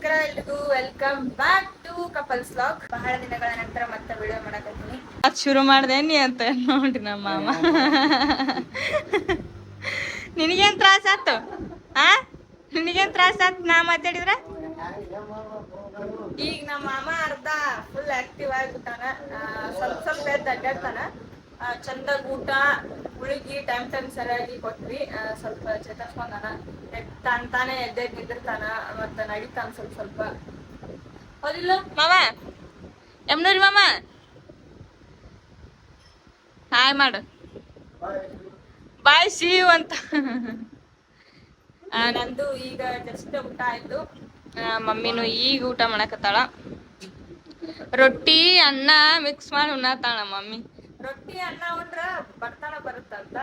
ನಮಸ್ಕಾರ ಎಲ್ರಿಗೂ. Welcome back to couples vlog ಬಹಳ ದಿನಗಳ ನಂತರ ಮತ್ತೆ ವಿಡಿಯೋ ಮಾಡಕತ್ತೀನಿ. ಅದ್ ಶುರು ಮಾಡ್ದೆ ನೀ ಅಂತ ನೋಡ್ರಿ ನಮ್ಮ ಮಾಮ. ನಿನಗೇನ್ ತ್ರಾಸ ಆತು? ಆ? ನಿನಗೇನ್ ತ್ರಾಸ ಆತ್ ನಾ ಮಾತಾಡಿದ್ರ? ಈಗ ನಮ್ಮ ಮಾಮ ಅರ್ಧ ಫುಲ್ ಆಕ್ಟಿವ್ ಆಗಿಬಿಟ್ಟಾನ. ಸ್ವಲ್ಪ ಸ್ವಲ್ಪ ಎದ್ದು ಅಡ್ಡಾಡ್ತಾನ. ಚಂದಾಗ ಊಟ ಹುಡುಗಿ ಟೈಮ್ ಟೈಮ್ ಸರಿಯಾಗಿ ಕೊಟ್ವಿ. ಸ್ವಲ್ಪ ಚೇತರಿಸ್ಕೊಂಡಾನ ತಾನ್, ತಾನೇ ಎದ್ದೆ ನಿಂದಿರ್ತಾನ ಮತ್ತ ನಡೀತಾನ ಸ್ವಲ್ಪ ಸ್ವಲ್ಪ. ಹೌದಿಲ್ಲ? ಮಾಮ? ಎಮ್ನೂರಿ ಮಾಮ? ಹಾಯ್ ಮಾಡು. ಬಾಯ್ ಶಿವ್ ಅಂತ. ನಂದು ಈಗ ಜಸ್ಟ್ ಊಟ ಆಯ್ತು. ಮಮ್ಮಿನೂ ಈಗ ಊಟ ಮಾಡಕತ್ತಾಳ. ರೊಟ್ಟಿ, ಅನ್ನ ಮಿಕ್ಸ್ ಮಾಡಿ ಉಣ್ಣತಾಳ ಮಮ್ಮಿ. ರೊಟ್ಟಿ ಅನ್ನ ಉಂಡ್ರ ಬರ್ತಾನ ಬರುತ್ತಂತ.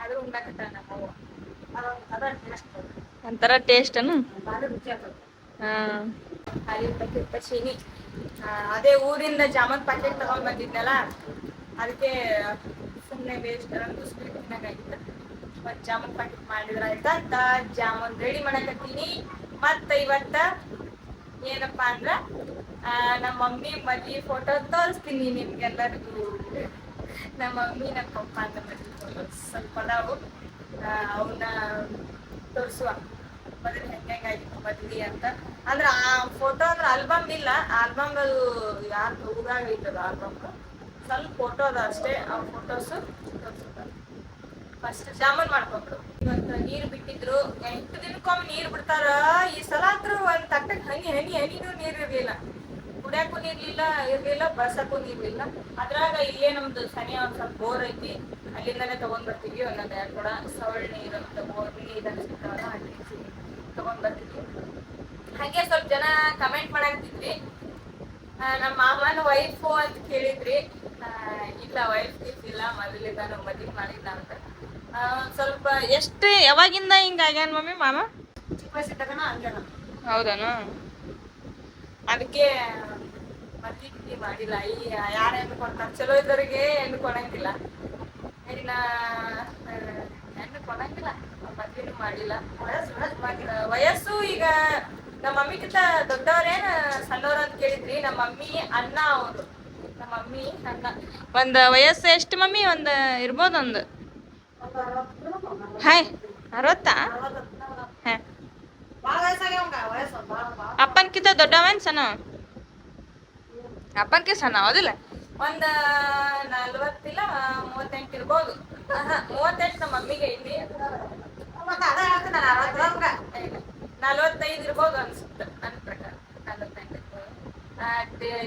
ಆದ್ರೂ ಉಣ್ಣಕತ್ತಾನ ನಮ್ಮವ್ವ ಒಂಥರ ಟೇಸ್ಟ್ ಅನ್ನು ಪ್ಯಾಕೆಟ್ ಆ, ಅದೇ ಊರಿಂದ ಜಾಮೂನ್ ಪ್ಯಾಕೆಟ್ ತಗೊಂಡ್ ಬಂದಿದ್ನಲ್ಲ ಅದಕ್ಕೆ ಸುಮ್ಮನೆ ವೇಸ್ಟ್ ನಂದು ಸ್ವೀಟ್ ತಿನ್ನಂಗಾಗಿತ್ತು ಮತ್ ಜಾಮೂನ್ ಪ್ಯಾಕೆಟ್ ಮಾಡಿದ್ರ ಆಯ್ತಾ? ಅಂತ ಜಾಮೂನ್ ರೆಡಿ ಮಾಡಕತ್ತೀನಿ. ಮತ್ತ ಇವತ್ತ ಏನಪ್ಪಾ ಅಂದ್ರ ನಮ್ಮ ಮಮ್ಮಿ ಮದ್ವಿ ಫೋಟೋ ತೋರಿಸ್ತೀನಿ ನಿಮ್ಗೆಲ್ಲರಿಗೂ. ನಮ್ಮ ಮಮ್ಮಿ ನಮ್ಮ ಪಪ್ಪ ಅಂತ ಫೋಟೋಸ್ ಸ್ವಲ್ಪ ಅದಾವು ಅವನ್ನ ತೋರಿಸುವ. ಮದುವೆ ಹೆಂಗಾಗಿತ್ತು ಮದ್ವಿ ಅಂತ. ಅಂದ್ರೆ ಆ ಫೋಟೋ ಅಂದ್ರೆ ಆಲ್ಬಮ್ ಇಲ್ಲ. ಆಲ್ಬಮ್ ಅದು ಯಾರು ಊರಾಗ ಐತದ ಆಲ್ಬಮ್ ಸ್ವಲ್ಪ ಫೋಟೋ ಅದ ಅಷ್ಟೇ. ಆ ಫೋಟೋಸ್ ಫಸ್ಟ್ ಜಾಮೂನ್ ಮಾಡ್ಕೊಂಡ್ರು. ಇವತ್ತು ನೀರು ಬಿಟ್ಟಿದ್ರು. ಎಂಟು ದಿನಕ್ಕೊಮ್ಮೆ ನೀರು ಬಿಡ್ತಾರ? ಈ ಸಲ ಆದ್ರೂ ಒಂದ್ ಹನಿ ಹನಿ, ಹನಿನೂ ನೀರು ಇರ್ಲಿಲ್ಲ. ಕುಡಿಯಾಕು ನೀರ್ಲಿಲ್ಲ ಇರ್ಲಿಲ್ಲ ಬಳ್ಸಕ್ಕೂ ನೀರ್ಲಿಲ್ಲ. ಅದ್ರಾಗ ಇಲ್ಲೇ ನಮ್ದು ಸನಿ ಒಂದ್ ಸ್ವಲ್ಪ ಬೋರ್ ಐತಿ ಅಲ್ಲಿಂದಾನೆ ತಗೊಂಡ್ ಬರ್ತೀವಿ. ಒಂದೊಂದ್ ಎರಡು ಕೂಡ ಸವಳ್ ನೀರು ಅಂತ ಬೋರ್ ನೀರ್ ಅನ್ಸಿರ್ತಾವಲ್ಲ ಅಲ್ಲಿ ತಗೊಂಡ್ ಬರ್ತೀವಿ. ಹಾಗೆ ಸ್ವಲ್ಪ ಜನ ಕಮೆಂಟ್ ಮಾಡಾಕ್ತಿದ್ರಿ ನಮ್ಮ ಮಾಮನ ವೈಫು ಅಂತ ಕೇಳಿದ್ರಿ. ಇಲ್ಲ ವೈಫ್ ಇಲ್ಲ ಮೊದಲಿಂದ ಮದ್ವೆ ಮಾಡಿಲ್ಲ ಅಂತ. ಸ್ವಲ್ಪ ಎಷ್ಟು ಯಾವಾಗಿಂದ ಹಿಂಗ ಆಗ್ಯಾನ ಮಮ್ಮಿ ಮಾಮ ಚಿಕ್ಕ ವಯಸ್ಸಿದ್ದಾಗನ ಹಂಗೆ ನಾನು. ಹೌದನು? ಅದಕ್ಕೆ ಗಿದ್ವಿ ಮಾಡಿಲ್ಲ. ಈ ಯಾರು ಹೆಣ್ಣು ಕೊಡ್ತಾರೆ ಚಲೋ ಇದ್ದವರಿಗೆ ಹೆಣ್ಣು ಕೊಡಂಗಿಲ್ಲ. ಆ, ಹೆಣ್ಣು ಕೊಡಂಗಿಲ್ಲ. ಮದ್ವೆನೂ ಮಾಡಿಲ್ಲ. ವಯಸ್ಸು ಈಗ ನಮ್ಮ ಮಮ್ಮಿಗಿಂತ ದೊಡ್ಡವ್ರೇನ ಸಣ್ಣವ್ರ ಅಂತ ಕೇಳಿದ್ರಿ ನಮ್ಮ ಮಮ್ಮಿ ಅಣ್ಣ ಅವರು. ನಮ್ಮ ಮಮ್ಮಿ ಅಣ್ಣ. ಒಂದು ವಯಸ್ಸು ಎಷ್ಟು ಮಮ್ಮಿ? ಒಂದು ಇರ್ಬೋದು ಒಂದು ಹಾಯ್ ಅರವತ್ತಾ. ಅಪ್ಪನ್ಕಿಂತ ದೊಡ್ಡವನ್ ಸಣ್ಣ ಅಪ್ಪನ್ಕೆ ಸಣ್ಣ ಹೌದಿಲ್ಲ? ಒಂದ ನಲ್ವತ್ತಿಲ್ಲ ಮೂವತ್ತೆಂಟು ಇರ್ಬೋದು. ಮೂವತ್ತೆಂಟು ನಮ್ಮ ಮಮ್ಮಿಗೆ ಇಲ್ಲಿ. ನಲ್ವತ್ತೈದು ಇರ್ಬೋದು ಅನ್ಸುತ್ತೆ ನನ್ನ ಪ್ರಕಾರ. ನಲ್ವತ್ತೈದು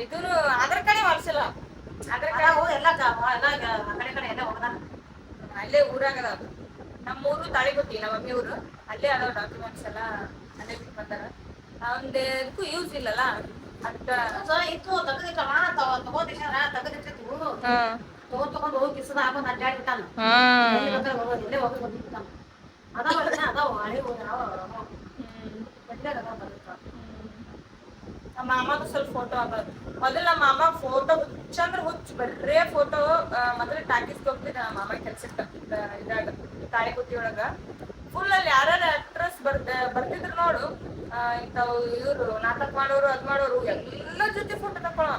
ಇದೂನು ಅದ್ರ ಕಡೆ ವರ್ಷಲ್ಲ ಅದ್ರ ಕಡೆ ಅಲ್ಲೇ ಊರಾಗದ ಅದಾವ ನಮ್ಮ ಊರು ತಾಳಿಗುಟ್ಟಿ ನಮ್ಮ ಮಮ್ಮಿ ಊರು ಅಲ್ಲೇ ಅದಾವ ಡಾಕ್ಯುಮೆಂಟ್ಸ್ ಎಲ್ಲ. ಅಲ್ಲೇ ಬಿಟ್ಟು ಬಂದಾರ ಅವಂದೇ ಇದಕ್ಕೂ ಯೂಸ್ ಇಲ್ಲಲ್ಲ ಅದಕ್ಕ ಹಾ. ತಗೊಂಡ್ ಹೋಗಿ ಕಿಸದ ಹಾಕೊಂಡ್ ಅಡ್ಡಾಡ್ಬಿಟ್ಟಾನ ಹಾ. ಇಲ್ಲೇ ಹೋಗಿ ಬಂದ್ಬಿಟ್ಟಾನ ಅದಾವ ಅದಾವ ಹಳೆ ಅದಾವ ನಮ್ಮ ಮಾಮದು ಸ್ವಲ್ಪ ಫೋಟೋ ಅದ ಮೊದಲು ನಮ್ಮ ಮಾಮ ಫೋಟೋ ಹುಚ್ಚ ಅಂದ್ರೆ ಹುಚ್ಚ ಬರ್ರೇ ಫೋಟೋ ಮೊದಲು ಟಾಕೀಸ್ ಹೋಗ್ತಿದ್ದ ನಮ್ಮ ಮಾಮ ಕೆಲ್ಸಕ್ಕೆ ಇದಾಗ ತಾಳಿಗುಟ್ಟಿ ಒಳಗ. ಫುಲ್ ಅಲ್ಲಿ ಯಾರ್ಯಾರ ಆಕ್ಟ್ರೆಸ್ ಬರ್ತ ಬರ್ತಿದ್ರು ನೋಡು. ಇಂಥವು ಇವ್ರು ನಾಟಕ ಮಾಡೋರು ಅದ್ ಮಾಡೋರು ಎಲ್ಲ ಜೊತೆ ಫೋಟೋ ತಕೊಳ್ಳೋ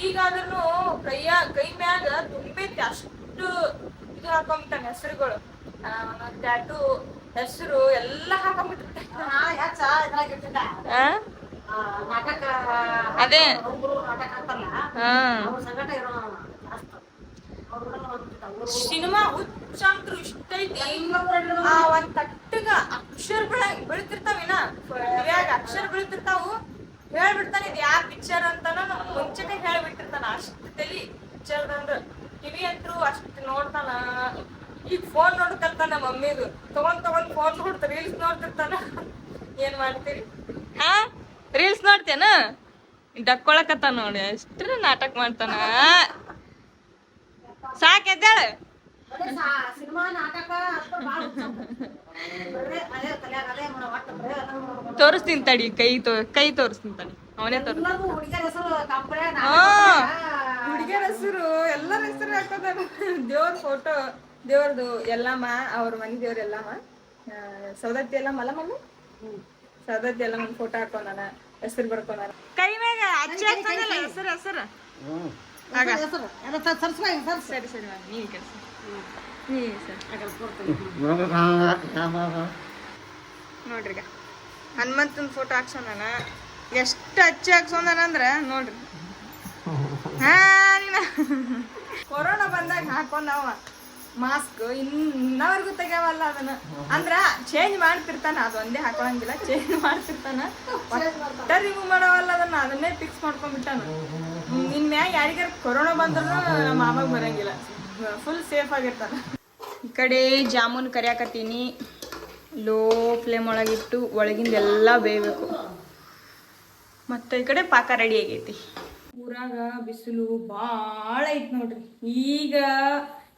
ಈಗಾದ್ರೂ ಕೈಯ ಕೈ ಮ್ಯಾಗ ತುಂಬೈತಿ ಅಷ್ಟು ಇದು ಹಾಕೊಂಬಿಟ್ಟಾನೆ ಹೆಸರುಗಳು. ಟ್ಯಾಟು ಹೆಸರು ಎಲ್ಲ ಹಾಕೊಂಬಿಟ್ಟಿರ್ತಾನೆ ಅದೇ. ಹಾ. ಸಿನಿಮಾ ಹುಚ್ಚ ಅಂತೂ ಇಷ್ಟ ಐತಿ ಆ ಒಂದ್ ತಟ್ಟಗ ಅಕ್ಷರ ಬೆಳ ಕಿವ್ಯಾಗ ಅಕ್ಷರ ಬೀಳ್ತಿರ್ತಾವು. ಹೇಳ್ಬಿಡ್ತಾನೆ, ಇದು ಯಾವ ಪಿಕ್ಚರ್ ಅಂತಾನ ಮುಂಚೆನೆ ಹೇಳ್ಬಿಟ್ಟಿರ್ತಾನ. ಅಷ್ಟು ತಲಿ ಪಿಕ್ಚರ್ ಅಂದ್ರ ಟಿವಿ ಅಂತೂ ಅಷ್ಟು ನೋಡ್ತಾನ. ಈಗ ಫೋನ್ ನೋಡ್ಕಲ್ತಾನ ಮಮ್ಮಿದು. ತಗೊಂಡ್ ತಗೊಂಡ್ ಫೋನ್ ನೋಡ್ತ ರೀಲ್ಸ್ ನೋಡ್ತಿರ್ತಾನ. ಏನ್ ಮಾಡ್ತೀರಿ? ಹಾ? ರೀಲ್ಸ್ ನೋಡ್ತೇನ? ಡಕ್ಕೊಳಕತ್ತ ನೋಡಿ. ಅಷ್ಟ್ರ ನಾಟಕ ಮಾಡ್ತಾನ. ಸಾಕ್ ಎದ್ದಾಳ. ತೋರಿಸ್ತೀನಿ ತಡಿ ಕೈ ತೋ ಕೈ ತೋರಿಸ್ತೀನಿ ತಡಿ. ಅವನೇ ತೋರಿಸ್ ಎಲ್ಲರಿಗೂ ಹುಡುಗಿಯರ ಹೆಸರು ಎಲ್ಲರ ಹೆಸರು ಹಾಕೋದಾರ ದೇವ್ರ ಫೋಟೋ ದೇವ್ರದು ಎಲ್ಲಮ್ಮ ಅವ್ರ ಮನೆ ದೇವ್ರ ಎಲ್ಲಮ್ಮ. ಸೌದತ್ತಿ ಎಲ್ಲ ಅಲ್ಲ? ಸೌದತ್ತಿ ಸದತ್ ಎಲ್ಲ ಫೋಟೋ ಹಾಕೊಂಡಾನ ಹೆಸರು ಬರ್ಕೊಂಡಾನ ಕೈ ಮ್ಯಾಗ ಹಾಕ್ತಾನಲ್ಲ ಹೆಸರು ಹೆಸರು. ಆಗ. ಹೆಸರು ಎಲ್ಲ ಸ- ಸರ್ಸ್ಕೊ ಸರಿ ಸರಿ ಮಾಡಿ ನೀವು ಕೆಲಸ. ನೀ ಸರ್. ನೋಡ್ರಿ ಈಗ. ಹನುಮಂತನ ಫೋಟೋ ಹಾಕ್ಸೋಣ ಎಷ್ಟು ಹಚ್ಚಿ ಹಾಕ್ಸೋಣ ಅಂದ್ರೆ ನೋಡ್ರಿ. ಹಾ ನೀನ. ಕೊರೋನಾ ಬಂದಾಗ ಹಾಕೊಂಡವ ಮಾಸ್ಕ್ ಇನ್ನವರೆಗೂ ತೆಗ್ಯಾವಲ್ಲ ಅದನ್ನ. ಅಂದ್ರ ಚೇಂಜ್ ಮಾಡ್ತಿರ್ತಾನ ಅದು ಒಂದೇ ಹಾಕೊಳಂಗಿಲ್ಲ. ಚೇಂಜ್ ಮಾಡ್ತಿರ್ತಾನ. ರಿಮೂವ್ ಮಾಡವಲ್ಲ ಅದನ್ನ ಅದನ್ನೇ ಫಿಕ್ಸ್ ಮಾಡ್ಕೊಂಡ್ಬಿಟ್ಟಾನ. ಮ್ಯಾಗ ಯಾರಿಗಾರ ಕೊರೋನಾ ಬಂದ್ರು ನಮ್ಮ ಮಾಮಾಗ ಬರಂಗಿಲ್ಲ. ಫುಲ್ ಸೇಫ್ ಆಗಿರ್ತಾನ. ಈ ಕಡೆ ಜಾಮೂನ್ ಕರಿಯಾಕತ್ತೀನಿ. ಲೋ ಫ್ಲೇಮ್ ಒಳಗಿಟ್ಟು ಒಳಗಿಂದ ಎಲ್ಲ ಬೇಯಬೇಕು. ಮತ್ತೆ ಈ ಕಡೆ ಪಾಕ ರೆಡಿ ಆಗೈತಿ. ಊರಾಗ ಬಿಸಿಲು ಭಾಳ ಐತ್ ನೋಡ್ರಿ. ಈಗ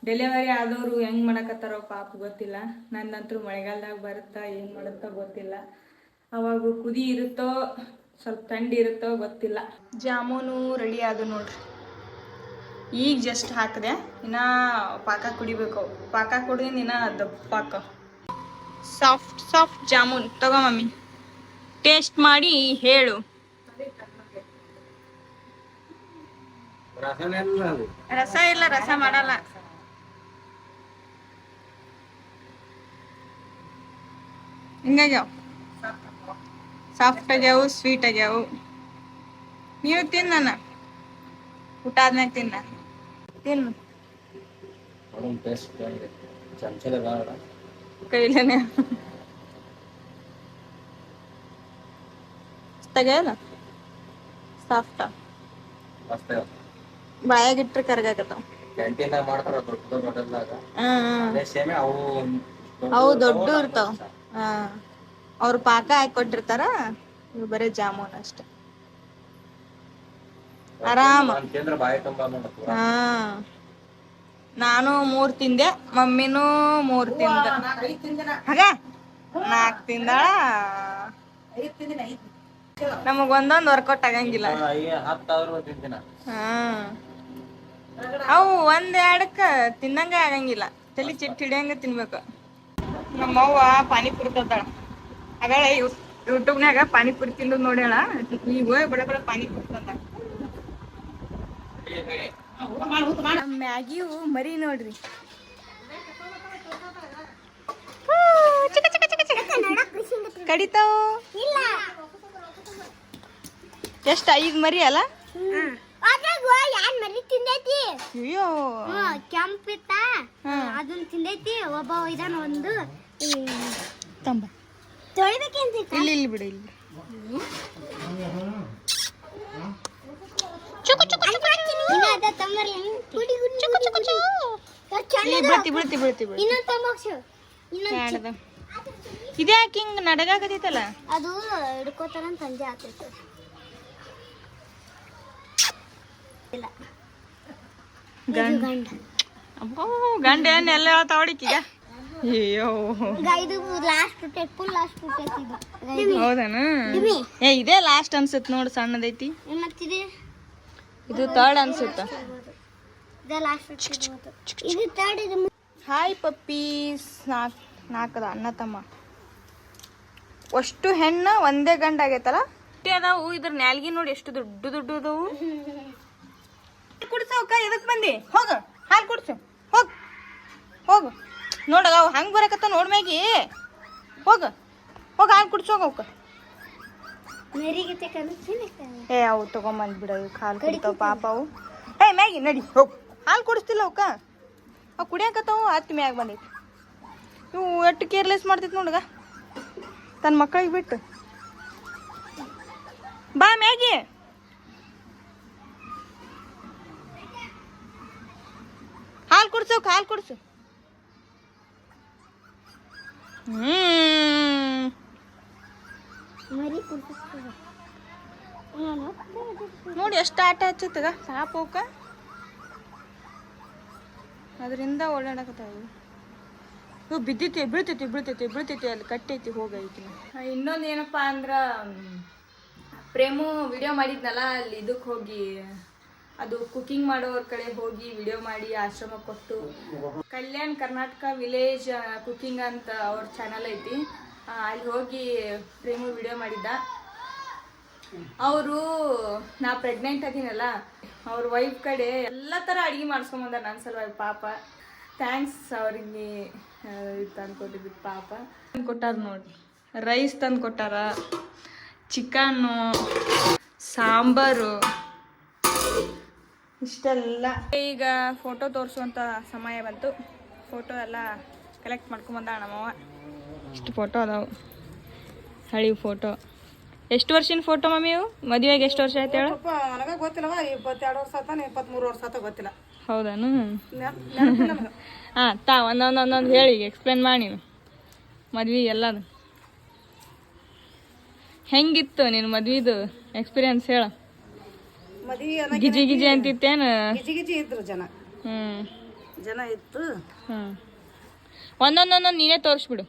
ಡೆಲಿವರಿ ಆದವರು ಹೆಂಗ್ ಮಾಡಕತ್ತಾರೋ ಪಾಪ ಗೊತ್ತಿಲ್ಲ. ನನ್ನಂತರೂ ಮಳೆಗಾಲದಾಗ ಬರುತ್ತಾ ಏನು ಮಾಡುತ್ತೋ ಗೊತ್ತಿಲ್ಲ. ಅವಾಗ ಕುದಿ ಇರುತ್ತೋ ಸ್ವಲ್ಪ ಥಂಡಿ ಇರುತ್ತೋ ಗೊತ್ತಿಲ್ಲ. ಜಾಮೂನು ರೆಡಿ ಆದ ನೋಡ್ರಿ. ಈಗ ಜಸ್ಟ್ ಹಾಕಿದೆ. ಇನ್ನ ಪಾಕ ಕುಡಿಬೇಕು. ಪಾಕ ಕುಡಿದಿನ ಇನ್ನ ದಪ್ಪಾಕ ಸಾಫ್ಟ್ ಸಾಫ್ಟ್ ಜಾಮೂನ್. ತಗೋ ಮಮ್ಮಿ. ಟೇಸ್ಟ್ ಮಾಡಿ ಹೇಳು. ರಸ ಇಲ್ಲ ರಸ ಮಾಡಲ್ಲ. ಹಿಂಗಾಗ್ಯಾವ? ಸಾಫ್ಟ್ ಆಗ್ಯಾವು ಸ್ವೀಟ್ ಆಗ್ಯಾವು. ನೀವು ತಿನ್ನ ಊಟ ಆದ್ಮ್ಯಾಗ ತಿನ್ನ ತಿನ್ನು ಚಮಚಲೆ ಬೇಡ ಕೈಲೇನೆ. ತೆಗೆಯಲ್ಲ ಸಾಫ್ಟ? ಮಸ್ತ್ ಬಾಯಾಗಿಟ್ರೆ ಕರ್ಗಾಕತ್ತಾವ ಕ್ಯಾಂಟೀನ್ದಾಗ ಮಾಡ್ತಾರ ದೊಡ್ಡ ದೊಡ್ಡ ಹೋಟೆಲ್ದಾಗ. ಹ್ಮ್ ಅದೇ ಸೇಮೆ ಅವು ಅವು ದೊಡ್ಡ ಇರ್ತಾವ. ಹಾ. ಅವ್ರು ಪಾಕ ಹಾಕಿ ಕೊಟ್ಟಿರ್ತಾರ ಇವು ಬರೀ ಜಾಮೂನ್ ಅಷ್ಟ. ಆರಾಮ. ನಾನ್ ಕೇಂದ್ರ ಬಾಯಿ ತುಂಬ ನೋಡಪ್ಪ ಹಾ. ನಾನು ಮೂರ್ ತಿಂದೆ ಮಮ್ಮಿನೂ ಮೂರ್ ತಿಂದ. ಹಾಗ? ನಾಕ್ ತಿಂದಾಳ? ನಮಗ್ ಒಂದೊಂದ್ ವರ್ಕೌಟ್ ಆಗಂಗಿಲ್ಲ. ಹಾ. ಅವು ಒಂದ್ ಎರಡಕ್ಕ ತಿನ್ನಂಗ ಆಗಂಗಿಲ್ಲ. ತಲಿ ಚಿಟ್ಟ ಹಿಡಿಯಂಗ ತಿನ್ಬೇಕು. ನಮ್ಮವ್ವ ಪಾನಿಪುರಿ ತಂದಾಳ ಅಗಳ ಯೂಟ್ಯೂಬ್ನಾಗ ಪಾನಿಪುರಿ ತಿಂದು ನೋಡ್ಯಾಳ. ಈಗ ಹೋಗಿ ಬಡ ಬಡ ಪಾನಿಪುರಿ ತಂದ ನಮ್ಮ ಮ್ಯಾಗಿಯು ಮರಿ ನೋಡ್ರಿ. ಕಡಿತಾವ. ಎಷ್ಟ ಐದ್ ಮರಿ ಅಲ್ಲ? ತಿಂದೈತಿ? ಅಯ್ಯೋ. ಕೆಂಪಿತ್ತ ಅದನ್ ತಿಂದೈತಿ. ಒಬ್ಬ ಇದಾನ ಒಂದು. ತಂಬ. ಇಲ್ಲಿ ಇಲ್ಲಿ ಬಿಡು ಇಲ್ಲಿ. ಕುಡಿ ಕುಡಿ ಚುಕು ಚುಕು ಇಲ್ಲಿ ಬೀಳ್ತಿ ಬೀಳ್ತಿ ಬೀಳ್ತಿ ಹಿಂಗ್ ನಡಗಾಕತೈತಲ್ಲ ಅದು ಹಿಡ್ಕೋತಾರಂತ ಸಂಜೆ ಆಗ್ತೈತೆ ಇಲ್ಲ. ಗಂಡ. ಗಂಡ. ಅಬ್ಬೋ ಗಂಡ ಅಯ್ಯೋ ಇದು ಲಾಸ್ಟ್ ಟೆಪ್ಪು ಫುಲ್ ಲಾಸ್ಟ್ ಇದು. ಹೌದನ. ಏ ಇದೇ ಲಾಸ್ಟ್ ಅನ್ಸುತ್ತೆ ನೋಡು ಸಣ್ಣದೈತಿ. ಮತ್ತಿದೆ ಇದು ತರ್ಡ್ ಅನ್ಸುತ್ತ? ಇದು ಲಾಸ್ಟ್ ಇದು ತರ್ಡ್ ಇದು ಹಾಯ್ ಪಪ್ಪೀಸ್ ನಾಕ್ ನಾಲ್ಕದ ಅಣ್ಣ ತಮ್ಮ ಅಷ್ಟು ಹೆಣ್ಣ ಒಂದೇ ಗಂಡ ಆಗೈತಲ್ಲ? ಅಷ್ಟೇ ಅದಾವು ಇದ್ರ ನ್ಯಾಲ್ಗಿ ನೋಡಿ ಎಷ್ಟು ದೊಡ್ಡ ದೊಡ್ಡ ಅದಾವು. ಕುಡ್ಸವಕ್ಕ ಎದಕ್ ಬಂದಿ? ಹೋಗ ಹಾಲು ಕುಡ್ಸು. ಹೋಗ್ ಹೋಗು. ನೋಡಗ ಅವು ಹಂಗೆ ಬರಕತ್ತ ನೋಡ್ಮ್ಯಾಗಿ ಹೋಗ. ಹೋಗ ಹಾಲು ಕುಡ್ಸು ಹೋಗ ಅವಕ್ಕ ಏ ಅವು ತಗೊಂಬಂದ್ ಬಿಡ ಹಾಲು ಕುಡಿತಾವ ಪಾಪ ಅವು. ಏ ಮ್ಯಾಗಿ ನಡಿ ಹೋಗ್. ಹಾಲು ಕುಡಿಸ್ತಿಲ್ಲ ಅವಕ್ಕ ಅವು ಕುಡಿಯಕತ್ತಾವು ಹತ್ತು ಮ್ಯಾಗ ಬಂದೈತಿ. ಇವು ಎಷ್ಟು ಕೇರ್ಲೆಸ್ ಮಾಡ್ತೈತಿ ನೋಡಗ. ತನ್ನ ಮಕ್ಕಳಿಗೆ ಬಿಟ್ಟು. ಬಾ ಮ್ಯಾಗಿ. ಹಾಲು ಕುಡ್ಸು ಹಾಲು ಕುಡ್ಸು. ನೋಡಿ ಎಷ್ಟು ಆಟ ಹಚ್ಚುತ್ತದ. ಸಾಪೋಕ ಅದರಿಂದ ಓಡಾಡಕತ್ತಾವ ಇವು ಬಿದ್ದೈತಿ ಬೀಳ್ತೈತಿ ಬೀಳ್ತೈತಿ ಬೀಳ್ತೈತಿ ಅಲ್ಲಿ ಕಟ್ಟೈತಿ ಹೋಗೈತಿ. ಇನ್ನೊಂದು ಏನಪ್ಪಾ ಅಂದ್ರ ಪ್ರೇಮು ವಿಡಿಯೋ ಮಾಡಿದ್ನಲ್ಲ ಅಲ್ಲಿ ಇದಕ್ಕೆ ಹೋಗಿ ಅದು ಕುಕಿಂಗ್ ಮಾಡೋರ ಕಡೆ ಹೋಗಿ ವಿಡಿಯೋ ಮಾಡಿ ಆಶ್ರಮ ಕೊಟ್ಟು. ಕಲ್ಯಾಣ್ ಕರ್ನಾಟಕ ವಿಲೇಜ್ ಕುಕಿಂಗ್ ಅಂತ ಅವ್ರ ಚಾನಲ್ ಐತಿ. ಅಲ್ಲಿ ಹೋಗಿ ಪ್ರೇಮು ವಿಡಿಯೋ ಮಾಡಿದ್ದ. ಅವರು, ನಾ ಪ್ರೆಗ್ನೆಂಟ್ ಅದೀನಲ್ಲ, ಅವ್ರ ವೈಫ್ ಕಡೆ ಎಲ್ಲ ಥರ ಅಡುಗೆ ಮಾಡಿಸ್ಕೊಂಬಂದ ನನ್ನ ಸಲುವಾಗಿ ಪಾಪ. ಥ್ಯಾಂಕ್ಸ್ ಅವ್ರಿಗೆ ತಂದು ಪಾಪ ತಂದು ಕೊಟ್ಟಾರ ನೋಡಿ ರೈಸ್ ತಂದು ಕೊಟ್ಟಾರ ಚಿಕನ್ನು ಸಾಂಬಾರು. ಇಷ್ಟೆಲ್ಲ. ಈಗ ಫೋಟೋ ತೋರಿಸುವಂಥ ಸಮಯ ಬಂತು. ಫೋಟೋ ಎಲ್ಲ ಕಲೆಕ್ಟ್ ಮಾಡ್ಕೊಂಬಂದ ನಮ್ಮವ್ವ. ಇಷ್ಟು ಫೋಟೋ ಅದಾವು. ಹಳಿ ಫೋಟೋ ಎಷ್ಟು ವರ್ಷಿನ ಫೋಟೋ ಮಮ್ಮಿ ಇವು? ಮದುವೆಗೆ ಎಷ್ಟು ವರ್ಷ ಆಯ್ತು ಹೇಳು? ನನಗೆ ಗೊತ್ತಿಲ್ಲವ ಇಪ್ಪತ್ತೆರಡು ವರ್ಷ ಆತಾನೆ ಇಪ್ಪತ್ಮೂರು ವರ್ಷ ಆತ ಗೊತ್ತಿಲ್ಲ. ಹೌದಾನು. ಹಾಂ ತಾ ಒಂದೊಂದು ಒಂದೊಂದು ಹೇಳಿ ಎಕ್ಸ್ಪ್ಲೇನ್ ಮಾಡಿ ನೀನು ಮದ್ವೆ ಎಲ್ಲದು. ಹೆಂಗಿತ್ತು ನಿನ್ನ ಮದ್ವಿದು ಎಕ್ಸ್ಪೀರಿಯನ್ಸ್ ಹೇಳ. ಮದ್ವಿ ಗಿಜಿ ಗಿಜಿ ಅಂತಿತ್ತೇನು? ಗಿಜಿ ಗಿಜಿ ಇದ್ರು ಜನ. ಹ್ಮ್. ಜನ ಇತ್ತು. ಹ್ಮ್. ಒಂದೊಂದೊಂದೊಂದು ನೀನೇ ತೋರಿಸ್ಬಿಡು.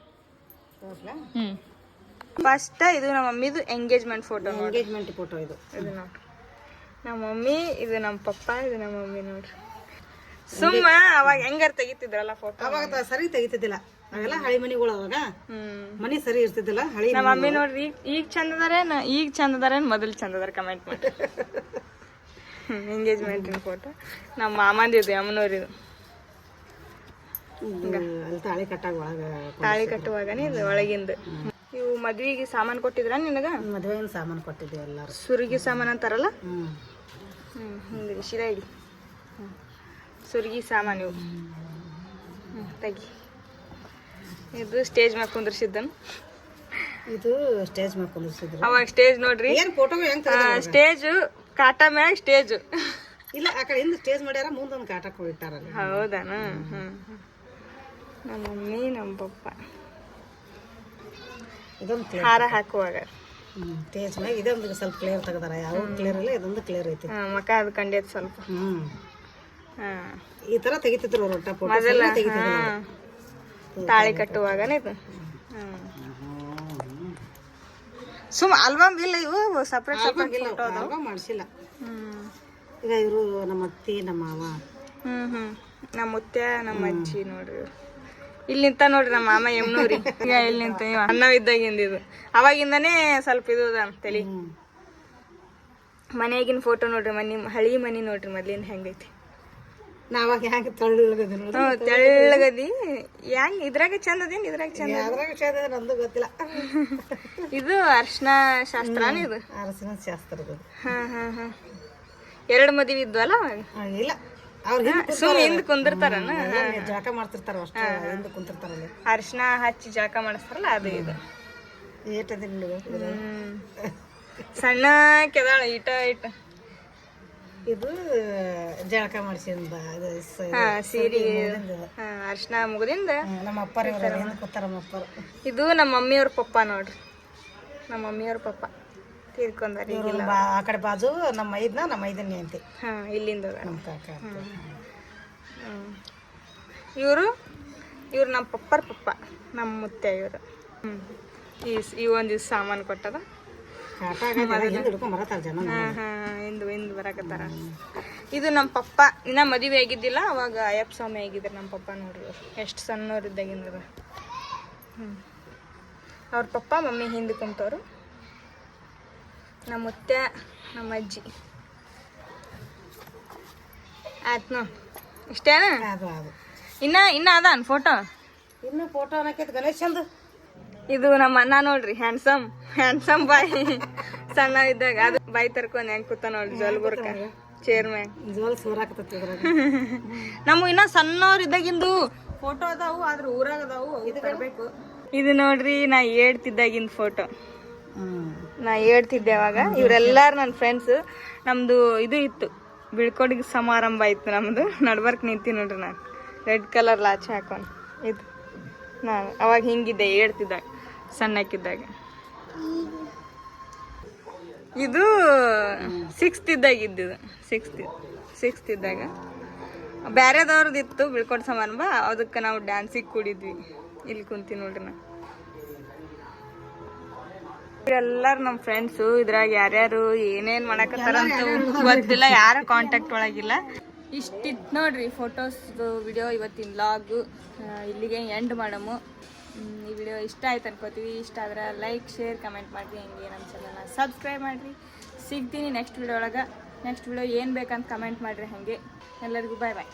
ತೋರ್ಸ್ಲಾ? ಹ್ಞೂ ಫಸ್ಟ್ ಇದು ನಮ್ಮ ಮಮ್ಮಿದು ಎಂಗೇಜ್ಮೆಂಟ್ ಫೋಟೋ ನೋಡಿ. ಎಂಗೇಜ್ಮೆಂಟ್ ಫೋಟೋ ಇದು. ಇದು ನಮ್ಮ ಮಮ್ಮಿ ಇದು ನಮ್ಮ ಪಪ್ಪ ಇದು ನಮ್ಮ ಮಮ್ಮಿ ನೋಡ್ರಿ ಸುಮ್ಮ ಅವಾಗ ಹೆಂಗಾರ ತೆಗಿತಿದ್ರಲ್ಲ ಫೋಟೋ ಅವಾಗ ತ- ಸರಿ ತೆಗಿತಿದ್ದಿಲ್ಲ. ಅವೆಲ್ಲ ಹಳಿ ಮನಿಗಳು ಅವಾಗ. ಹ್ಮ್. ಮನಿ ಸರಿ ಇರ್ತಿದ್ದಿಲ್ಲ ಹಳಿ ನಮ್ಮ ಮಮ್ಮಿ ನೋಡ್ರಿ ಈಗ ಚಂದದಾರೇನ ಈಗ ಚಂದ ಅದಾರೇನ್ ಮೊದಲು ಚಂದ ಅದಾರ ಕಮೆಂಟ್ ಮಾಡಿ. ಎಂಗೇಜ್ಮೆಂಟಿನ ಫೋಟೋ ನಮ್ಮ ಮಾಮಂದಿದ್ದು ಯಮನೂರಿದು. ತಾಳಿ ಕಟ್ಟಾಗ ಒಳಗ ತಾಳಿ ಕಟ್ಟುವಾಗನೇ ಇದು ಒಳಗಿಂದ. ಇವು ಮದ್ವಿಗೆ ಸಾಮಾನು ಕೊಟ್ಟಿದ್ರ ನಿನಗ? ಮದುವೆನ ಸಾಮಾನು ಕೊಟ್ಟಿದ್ವಿ ಎಲ್ಲಾರು. ಸುರುಗಿ ಸಾಮಾನು ಅಂತಾರಲ್ಲ? ಹ್ಮ್. ಹ್ಮ್ ಹಿಂಗೆ ಶಿರಾ ಇಡಿ. ಸುರಿಗೆ ಸಾಮಾನು ಇವು. ಹ್ಞೂ ತೆಗಿ. ಇದು ಸ್ಟೇಜ್ ಮ್ಯಾಗ ಕುಂದ್ರಿಸಿದ್ದನು. ಇದು ಸ್ಟೇಜ್ ಮೇಲೆ ಕುಂದ್ರಿಸಿದ್ರು. ಅವಾಗ ಸ್ಟೇಜ್ ನೋಡ್ರಿ. ಏನು ಫೋಟೋ ಹೆಂಗ್? ಸ್ಟೇಜು ಕಾಟ ಮ್ಯಾಗ ಸ್ಟೇಜ್ ಇಲ್ಲ ಆ ಕಡೆ ಹಿಂದೆ ಸ್ಟೇಜ್ ಮಾಡ್ಯಾರ ಮುಂದೊಂದು ಕಾಟಕ್ಕೆ ಹೋಗಿಟ್ಟಾರ ಅಲ್ಲಿ. ಹೌದಾನ? ಹ್ಮ್ ನಮ್ಮ ಮಮ್ಮಿ ನಮ್ಮ ಪಪ್ಪ. ಇದೊಂದು ಹಾರ ಹಾಕುವಾಗ. ಹ್ಮ್ ಸ್ಟೇಜ್ ಮ್ಯಾಗ ಇದೊಂದು ಸ್ವಲ್ಪ ಕ್ಲಿಯರ್ ತೆಗ್ದಾರ. ಯಾವ ಕ್ಲಿಯರ್ ಇಲ್ಲ ಇದೊಂದು ಕ್ಲಿಯರ್ ಐತಿ. ಮಕ ಅದು ಕಂಡೈತಿ ಸ್ವಲ್ಪ. ಹ್ಮ್. ಈ ತರ ತೆಗಿತಿದ್ರು ಒಟ್ಟ ಮೊದಲ ತಾಳಿ ಕಟ್ಟುವಾಗನೇ ಇದು? ಸುಮ್ ಆಲ್ಬಮ್ ಇಲ್ಲ ಇವು ಸಪ್ರೇಟ್ ಸಪ್ರೇಟ್ ಇಲ್ಲ ಫೋಟೋ ಅದಾವ. ಆಲ್ಬಮ್ ಮಾಡಿಸಿಲ್ಲ. ಹ್ಮ್. ಈಗ ಇವರು ನಮ್ಮ ಅತ್ತಿ ನಮ್ಮ ಮಾವ. ಹ್ಮ್ ಹ್ಮ್. ನಮ್ಮ ಮುತ್ತೆ ನಮ್ಮ ಅಜ್ಜಿ ನೋಡ್ರಿ. ಇಲ್ಲಿ ನಿಂತ ನೋಡ್ರಿ ನಮ್ಮ ಮಾಮ ಎಮ್ನೂರಿ ಈಗ ಇಲ್ಲಿ ನಿಂತ ಇವ. ಅನ್ನ ಇದ್ದಾಗಿಂದ ಇದು. ಅವಾಗಿಂದನೇ ಸ್ವಲ್ಪ ಇದು ತಲಿ. ಮನೆಯಾಗಿನ ಫೋಟೋ ನೋಡ್ರಿ ಮನಿ ಹಳಿ ಮನಿ ನೋಡ್ರಿ ಮೊದ್ಲಿಂದ ಹೆಂಗೈತಿ. ನಾವಾಗ ಹ್ಯಾಂಗ ತಳ್ಳಗದ ನೋಡಿ. ಹ್ಞೂ ತೆಳ್ಳಗದಿ. ಹೆಂಗ್ ಇದ್ರಾಗ ಚಂದ ಅದೇನ್ ಇದ್ರಾಗ ಚಂದ ಅದ್ರಾಗ ಚಂದ ಅದ ನಂದು ಗೊತ್ತಿಲ್ಲ. ಇದು ಅರ್ಶನ ಶಾಸ್ತ್ರನ ಇದು? ಅರ್ಶನ ಶಾಸ್ತ್ರದ ಹಾ ಹಾ ಹಾ. ಎರಡು ಮದುವೆ ಇದ್ವಲ್ಲ ಇಲ್ಲ. ಸುಮ್ ಹಿಂದ್ ಕುಂದಿರ್ತಾರನ? ಜಳಕ ಮಾಡ್ತಿರ್ತಾರ ಅಷ್ಟೇ ಹಿಂದೆ ಕುಂತಿರ್ತಾರಲ್ಲ ಅರ್ಶನ ಹಚ್ಚಿ ಜಳಕ ಮಾಡಿಸ್ತಾರಲ್ಲ ಅದು ಇದು. ಏಟದಿಲ್ಲ ಸಣ್ಣ ಕೆದಾಳ ಇಟ ಇಟ ಇದು ಜಳಕ ಮಾಡಿಸಿಂದ ಸೀರೆ. ಅರ್ಶನ ಮುಗದಿಂದ. ನಮ್ಮ ಅಪ್ಪರ ಹಿಂದೆ ಕೂತಾರ ಅಪ್ಪರು. ಇದು ನಮ್ಮ ಮಮ್ಮಿಯವ್ರ ಪಪ್ಪ ನೋಡ್ರಿ. ನಮ್ಮ ಮಮ್ಮಿಯವ್ರ ಪಪ್ಪ. ತೀರ್ಕೊಂಡಾರ ಆ ಕಡೆ ಬಾಜು ನಮ್ಮ ಐದನ ನಮ್ಮ ಐದನೇ ಅಂತೆ ಹಾ ಇಲ್ಲಿಂದ ನಮ್ಮ ಕಾಕ. ಇವರು ಇವ್ರು ನಮ್ಮ ಪಪ್ಪರ ಪಪ್ಪ. ನಮ್ಮ ಮುತ್ತೆ ಇವರು. ಹ್ಞೂ ಈ ಈ ಒಂದು ಸಾಮಾನು ಕೊಟ್ಟದ. ಇಂದು ಇಂದು ಬರಾಕತ್ತಾರ ಇದು ನಮ್ಮ ಪಪ್ಪ ಇನ್ನ ಮದುವೆ ಆಗಿದ್ದಿಲ್ಲ ಅವಾಗ ಅಯ್ಯಪ್ಪ ಸ್ವಾಮಿ ಆಗಿದ್ರು ನಮ್ಮ ಪಪ್ಪ ನೋಡ್ರಿ ಎಷ್ಟು ಸಣ್ಣವ್ರಿದ್ದಾಗಿಂದ ಹ್ಞೂ ಅವ್ರ ಪಪ್ಪ ಮಮ್ಮಿ ಹಿಂದೆ ಕುಂತವ್ರು ನಮ್ಮ ಮುತ್ತೆ ನಮ್ಮ ಅಜ್ಜಿ ಆಯ್ತು ನೋ ಇಷ್ಟೇನ ಇನ್ನ ಇನ್ನ ಅದಾನ್ ಫೋಟೋ ಇನ್ನು ಫೋಟೋ ಗಣೇಶ್ ಗಣೇಶಂದು ಇದು ನಮ್ಮ ಅಣ್ಣ ನೋಡ್ರಿ ಹ್ಯಾಂಡ್ಸಮ್ ಹ್ಯಾಂಡ್ಸಮ್ ಬಾಯ್ ಸಣ್ಣ ಇದ್ದಾಗ ಅದು ಬಾಯಿ ತರ್ಕೊಂಡ್ ಹೆಂಗ್ ಕೂತ ನೋಡ್ರಿ ಜಲ್ಬುರ್ಕ ಚೇರ್ ಮ್ಯಾಗ ಜೋಲ್ ಸೂರಾಕತ್ತೈತಿ ಇದ್ರಾಗ. ನಮ್ಮ ಇನ್ನ ಸಣ್ಣವ್ರ ಇದ್ದಾಗಿಂದು ಫೋಟೋ ಅದಾವು ಆದ್ರ ಊರಾಗ ಅದಾವು ಇದು ತರ್ಬೇಕು. ಇದು ನೋಡ್ರಿ ನಾ ಏಡ್ತಿದ್ದಾಗಿಂದ ಫೋಟೋ. ನಾ ಹೇಳ್ತಿದ್ದೆ ಅವಾಗ ಇವರೆಲ್ಲಾರು ನನ್ನ ಫ್ರೆಂಡ್ಸ್. ನಮ್ದು ಇದು ಇತ್ತು ಬೀಳ್ಕೊಡಿಗೆ ಸಮಾರಂಭ ಇತ್ತು ನಮ್ದು. ನಡ್ಬರ್ಕ್ ನಿಂತಿ ನೋಡ್ರಿ ನಾನು. ರೆಡ್ ಕಲರ್ ಲಾಚಿ ಹಾಕೊಂಡು. ಇದು. ನಾನು ಅವಾಗ ಹಿಂಗಿದ್ದೆ ಹೇಳ್ತಿದ್ದಾಗ ಸಣ್ಣಕ್ಕಿದ್ದಾಗ. ಇದು ಸಿಕ್ಸ್ತ್ ಇದ್ದಾಗ ಇದ್ದಿದ್ದು. ಸಿಕ್ಸ್ತ್ ಸಿಕ್ಸ್ತ್ ಇದ್ದಾಗ. ಬೇರೆದವ್ರದ್ದು ಇತ್ತು ಬೀಳ್ಕೊಡ್ ಸಮಾರಂಭ. ಅದಕ್ಕೆ ನಾವು ಡ್ಯಾನ್ಸಿಗೆ ಕೂಡಿದ್ವಿ. ಇಲ್ಲಿ ಕುಂತೀನಿ ನೋಡ್ರಿ ನಾ ಎಲ್ಲಾರು ನಮ್ಮ ಫ್ರೆಂಡ್ಸು ಇದ್ರಾಗ ಯಾರ್ಯಾರು ಏನೇನು ಮಾಡಕತ್ತಾರ ಅಂತ ಗೊತ್ತಿಲ್ಲ. ಯಾರು ಕಾಂಟ್ಯಾಕ್ಟ್ ಒಳಗಿಲ್ಲ. ಇಷ್ಟಿತ್ತು ನೋಡ್ರಿ ಫೋಟೋಸ್ ವಿಡಿಯೋ ಇವತ್ತಿನ ಲಾಗು ಇಲ್ಲಿಗೆ ಎಂಡ್ ಮಾಡಮು. ಈ ವಿಡಿಯೋ ಇಷ್ಟ ಆಯ್ತು ಅನ್ಕೋತೀವಿ. ಇಷ್ಟ ಆದ್ರೆ ಲೈಕ್ ಶೇರ್ ಕಮೆಂಟ್ ಮಾಡಿರಿ. ಹಿಂಗೆ ನಮ್ಮ ಚಾನಲ್ನ ಸಬ್ಸ್ಕ್ರೈಬ್ ಮಾಡಿರಿ. ಸಿಗ್ತೀನಿ ನೆಕ್ಸ್ಟ್ ವಿಡಿಯೋ ಒಳಗೆ. ನೆಕ್ಸ್ಟ್ ವಿಡಿಯೋ ಏನು ಬೇಕಂತ ಕಮೆಂಟ್ ಮಾಡಿರಿ ಹಾಗೆ. ಎಲ್ಲರಿಗೂ ಬಾಯ್ ಬಾಯ್